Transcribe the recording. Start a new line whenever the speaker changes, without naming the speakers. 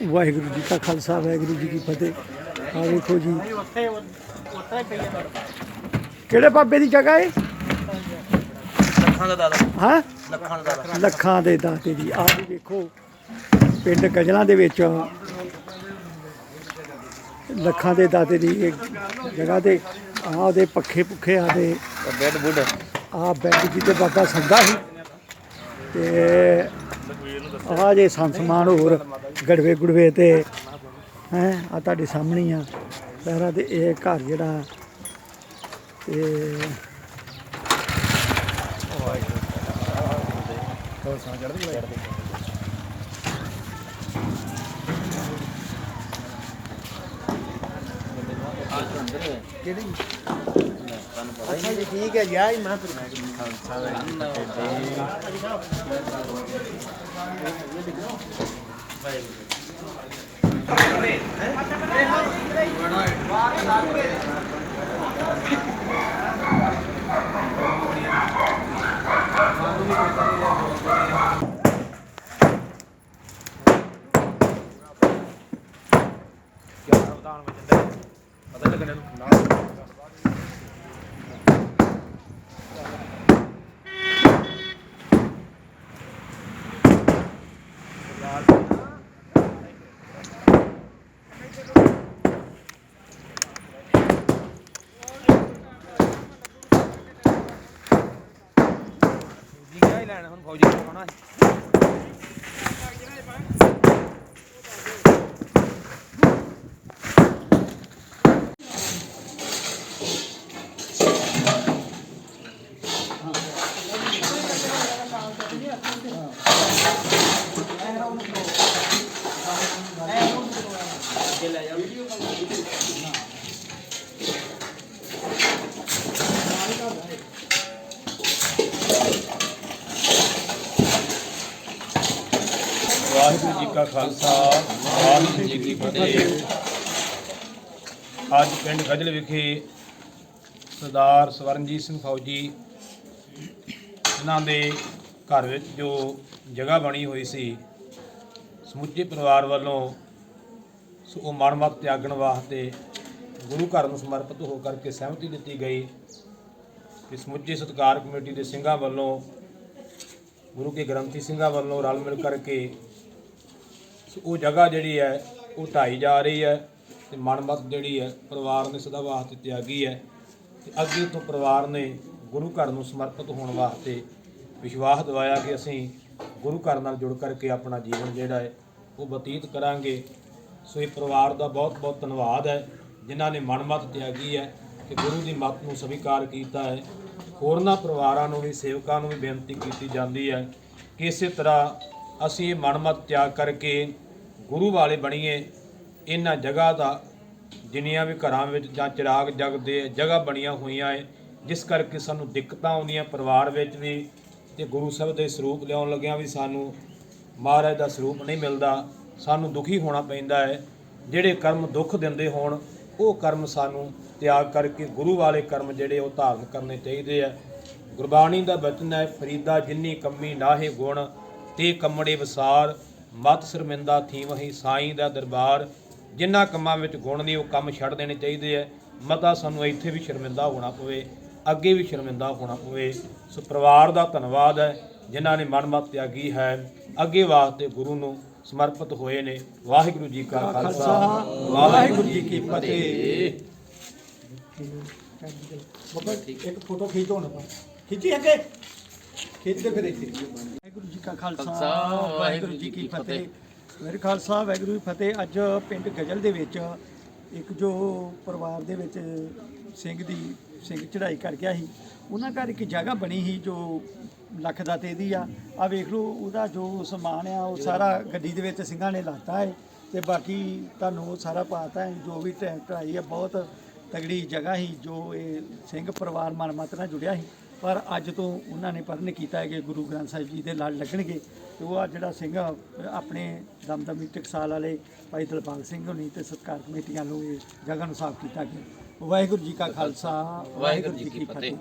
ਵਾਹਿਗੁਰੂ ਜੀ ਕਾ ਖਾਲਸਾ ਵਾਹਿਗੁਰੂ ਜੀ ਕੀ ਫਤਿਹ। ਆ ਵੇਖੋ ਜੀ। ਕਿਹੜੇ ਬਾਬੇ ਦੀ ਜਗ੍ਹਾ ਹੈ
ਲੱਖਾਂ ਦਾ ਦਾਦਾ
ਹਾਂ?
ਲੱਖਾਂ ਦਾ ਦਾਦਾ
ਲੱਖਾਂ ਦੇ ਦਾਤੇ ਦੀ। ਆ ਵੀ ਵੇਖੋ ਪਿੰਡ ਗਜਲਾਂ ਦੇ ਵਿੱਚ ਲੱਖਾਂ ਦੇ ਦਾਤੇ ਦੀ ਇੱਕ ਜਗ੍ਹਾ ਤੇ ਆ ਉਹਦੇ ਪੱਖੇ ਪੁੱਖੇ ਆ ਦੇ
ਬੈੱਡ ਬੁੱਡ
ਆ ਬੈੱਡ ਜੀ ਤੇ ਬਾਬਾ ਸੰਦਾ ਸੀ। ਤੇ ਆ ਜੇ ਸੰਤ ਸਮਾਨ ਹੋਰ, ਗੜਵੇ ਗੁੜਵੇ ਤੇ। ਹੈ, ਆ ਤੁਹਾਡੇ ਸਾਹਮਣੇ ਆ। ਸਾਰਾ ਤੇ ਇਹ ਘਰ ਜਿਹੜਾ, ਤੇ
ਅੱਛਾ ਜੀ ਠੀਕ ਹੈ ਯਾਰ ਮੈਂ ਫਿਰ ਖਾਲਸਾ
ਪਤਾ ਲੱਗਣਾ ਨੂੰ ਜੀ ਕਿਆ ਹੀ ਲੈਣਾ ਹੁਣ ਫੌਜੀ ਨੂੰ ਆਉਣਾ
ਵਾਹਿਗੁਰੂ ਜੀ ਕਾ ਖਾਲਸਾ, ਵਾਹਿਗੁਰੂ ਜੀ ਕੀ ਫਤਿਹ। ਅੱਜ ਪਿੰਡ ਖਜਲ ਵਿਖੇ ਸਰਦਾਰ ਸਵਰਨਜੀਤ ਸਿੰਘ ਫੌਜੀ ਇਹਨਾਂ ਦੇ ਘਰ ਵਿੱਚ ਜੋ ਜਗ੍ਹਾ ਬਣੀ ਹੋਈ ਸੀ, ਸਮੁੱਚੇ ਪਰਿਵਾਰ ਵੱਲੋਂ ਸੋ ਉਹ ਮਨਮਤ ਤਿਆਗਣ ਵਾਸਤੇ ਗੁਰੂ ਘਰ ਨੂੰ ਸਮਰਪਿਤ ਹੋ ਕਰਕੇ ਸਹਿਮਤੀ ਦਿੱਤੀ ਗਈ। ਕਿ ਸਮੁੱਚੇ ਸਤਿਕਾਰ ਕਮੇਟੀ ਦੇ ਸਿੰਘਾਂ ਵੱਲੋਂ, ਗੁਰੂ ਕੇ ਗ੍ਰੰਥੀ ਸਿੰਘਾਂ ਵੱਲੋਂ ਰਲ ਮਿਲ ਕਰਕੇ ਸੋ ਉਹ ਜਗ੍ਹਾ ਜਿਹੜੀ ਹੈ, ਉਹ ਢਾਈ ਜਾ ਰਹੀ ਹੈ ਤੇ ਮਨਮਤ ਜਿਹੜੀ ਹੈ, ਪਰਿਵਾਰ ਨੇ ਸਦਾ ਵਾਸਤੇ ਤਿਆਗੀ ਹੈ ਤੇ ਅੱਗੇ ਤੋਂ ਪਰਿਵਾਰ ਨੇ ਗੁਰੂ ਘਰ ਨੂੰ ਸਮਰਪਿਤ ਹੋਣ ਵਾਸਤੇ ਵਿਸ਼ਵਾਸ ਦਿਵਾਇਆ ਕਿ ਅਸੀਂ ਗੁਰੂ ਘਰ ਨਾਲ ਜੁੜ ਕਰਕੇ ਆਪਣਾ ਜੀਵਨ ਜਿਹੜਾ ਹੈ, ਉਹ ਬਤੀਤ ਕਰਾਂਗੇ। ਸੋ ਇਹ ਪਰਿਵਾਰ ਦਾ ਬਹੁਤ ਬਹੁਤ ਧੰਨਵਾਦ ਹੈ, ਜਿਨ੍ਹਾਂ ਨੇ ਮਨਮਤ ਤਿਆਗੀ ਹੈ ਕਿ ਗੁਰੂ ਦੀ ਮੱਤ ਨੂੰ ਸਵੀਕਾਰ ਕੀਤਾ ਹੈ। ਹੋਰਨਾਂ ਪਰਿਵਾਰਾਂ ਨੂੰ ਵੀ, ਸੇਵਕਾਂ ਨੂੰ ਵੀ ਬੇਨਤੀ ਕੀਤੀ ਜਾਂਦੀ ਹੈ ਕਿ ਇਸੇ ਤਰ੍ਹਾਂ ਅਸੀਂ ਇਹ ਮਨਮਤ ਤਿਆਗ ਕਰਕੇ ਗੁਰੂ ਵਾਲੇ ਬਣੀਏ। ਇਹਨਾਂ ਜਗ੍ਹਾ ਦਾ, ਜਿੰਨੀਆਂ ਵੀ ਘਰਾਂ ਵਿੱਚ ਜਾਂ ਚਿਰਾਗ ਜਗਦੇ ਜਗ੍ਹਾ ਬਣੀਆਂ ਹੋਈਆਂ ਹੈ ਜਿਸ ਕਰਕੇ ਸਾਨੂੰ ਦਿੱਕਤਾਂ ਆਉਂਦੀਆਂ ਪਰਿਵਾਰ ਵਿੱਚ ਵੀ ਤੇ ਗੁਰੂ ਸਾਹਿਬ ਦੇ ਸਰੂਪ ਲਿਆਉਣ ਲੱਗਿਆਂ ਵੀ ਸਾਨੂੰ ਮਹਾਰਾਜ ਦਾ ਸਰੂਪ ਨਹੀਂ ਮਿਲਦਾ। ਸਾਨੂੰ ਦੁਖੀ ਹੋਣਾ ਪੈਂਦਾ ਹੈ। ਜਿਹੜੇ ਕਰਮ ਦੁੱਖ ਦਿੰਦੇ ਹੋਣ, ਉਹ ਕਰਮ ਸਾਨੂੰ ਤਿਆਗ ਕਰਕੇ ਗੁਰੂ ਵਾਲੇ ਕਰਮ ਜਿਹੜੇ ਉਹ ਧਾਰਨ ਕਰਨੇ ਚਾਹੀਦੇ ਆ। ਗੁਰਬਾਣੀ ਦਾ ਬਚਨ ਹੈ, ਫਰੀਦਾ ਜਿੰਨੀ ਕੰਮੀ ਨਾਹੇ ਗੁਣ, ਤੇ ਕੰਮੜੇ ਵਿਸਾਰ, ਮਤ ਸ਼ਰਮਿੰਦਾ ਥੀਵਹੀ ਸਾਈਂ ਦਾ ਦਰਬਾਰ। ਜਿਨ੍ਹਾਂ ਕੰਮਾਂ ਵਿੱਚ ਗੁਣ ਨਹੀਂ ਉਹ ਕੰਮ ਛੱਡ ਦੇਣੇ ਚਾਹੀਦੇ ਆ। ਮਤਾ ਸਾਨੂੰ ਇੱਥੇ ਵੀ ਸ਼ਰਮਿੰਦਾ ਹੋਣਾ ਪਵੇ, ਅੱਗੇ ਵੀ ਸ਼ਰਮਿੰਦਾ ਹੋਣਾ ਪਵੇ। ਸੋ ਪਰਿਵਾਰ ਦਾ ਧੰਨਵਾਦ ਹੈ, ਜਿਨ੍ਹਾਂ ਨੇ ਮਨਮਤ ਤਿਆਗੀ ਹੈ। ਅੱਗੇ ਵਾਸਤੇ ਗੁਰੂ ਨੂੰ ਸਮਰਪਿਤ ਹੋਏ ਨੇ। ਵਾਹਿਗੁਰੂ ਜੀ ਕਾ ਖਾਲਸਾ। ਵਾਹਿਗੁਰੂ ਜੀ ਕੀ ਫਤਿਹ।
ਬਾਬਾ ਇੱਕ ਫੋਟੋ ਖਿੱਚ ਦੋ ਨਾ ਖਿੱਚੀ ਅੱਗੇ। ਖਿੱਚ ਦੇ ਫਿਰ ਇੱਥੇ। ਵਾਹਿਗੁਰੂ ਜੀ ਕਾ ਖਾਲਸਾ ਵਾਹਿਗੁਰੂ ਜੀ ਕੀ ਫਤਿਹ। ਮੇਰੇ ਖਾਲਸਾ ਵਾਹਿਗੁਰੂ ਜੀ ਕੀ ਫਤਿਹ। ਅੱਜ ਪਿੰਡ ਗਜਲ ਦੇ ਵਿੱਚ ਇੱਕ ਜੋ ਪਰਿਵਾਰ ਦੇ ਵਿੱਚ ਸਿੰਘ ਦੀ ਸਿੰਘ ਚੜ੍ਹਾਈ ਕਰ ਗਿਆ ਸੀ ਉਹਨਾਂ ਘਰ ਇੱਕ ਜਗ੍ਹਾ ਬਣੀ ਸੀ ਜੋ ਲੱਖ ਦਾ ਤੇ ਦੀ ਆ। ਆ ਵੇਖ ਲਓ ਉਹਦਾ ਜੋ ਸਮਾਨ ਆ ਉਹ ਸਾਰਾ ਗੱਡੀ ਦੇ ਵਿੱਚ ਸਿੰਘਾਂ ਨੇ ਲਾਤਾ ਹੈ ਤੇ ਬਾਕੀ ਤੁਹਾਨੂੰ ਉਹ ਸਾਰਾ ਪਾਤਾ ਹੈ ਜੋ ਵੀ ਟੈ- ਢਾਈ ਆ ਬਹੁਤ ਤਗੜੀ ਜਗ੍ਹਾ ਸੀ ਜੋ ਇਹ ਸਿੰਘ ਪਰਿਵਾਰ ਮਨਮਤ ਨਾਲ ਜੁੜਿਆ ਸੀ। ਪਰ ਅੱਜ ਤੋਂ ਉਹਨਾਂ ਨੇ ਪਰਨ ਕੀਤਾ ਹੈ ਕਿ ਗੁਰੂ ਗ੍ਰੰਥ ਸਾਹਿਬ ਜੀ ਦੇ ਲੜ ਲੱਗਣਗੇ। ਤੇ ਉਹ ਆ ਜਿਹੜਾ ਸਿੰਘ ਆਪਣੇ ਦਮਦਮੀ ਟਕਸਾਲ ਵਾਲੇ ਭਾਈ ਦਲਪਾਲ ਸਿੰਘ ਹੋਣੀ ਤੇ ਸਤਕਾਰ ਕਮੇਟੀਆਂ ਨੂੰ ਇਹ ਜਗ੍ਹਾ ਨੂੰ ਸਾਫ਼ ਕੀਤਾ ਗਿਆ। ਵਾਹਿਗੁਰੂ ਜੀ ਕਾ ਖਾਲਸਾ ਵਾਹਿਗੁਰੂ ਜੀ ਕੀ ਫਤਿਹ।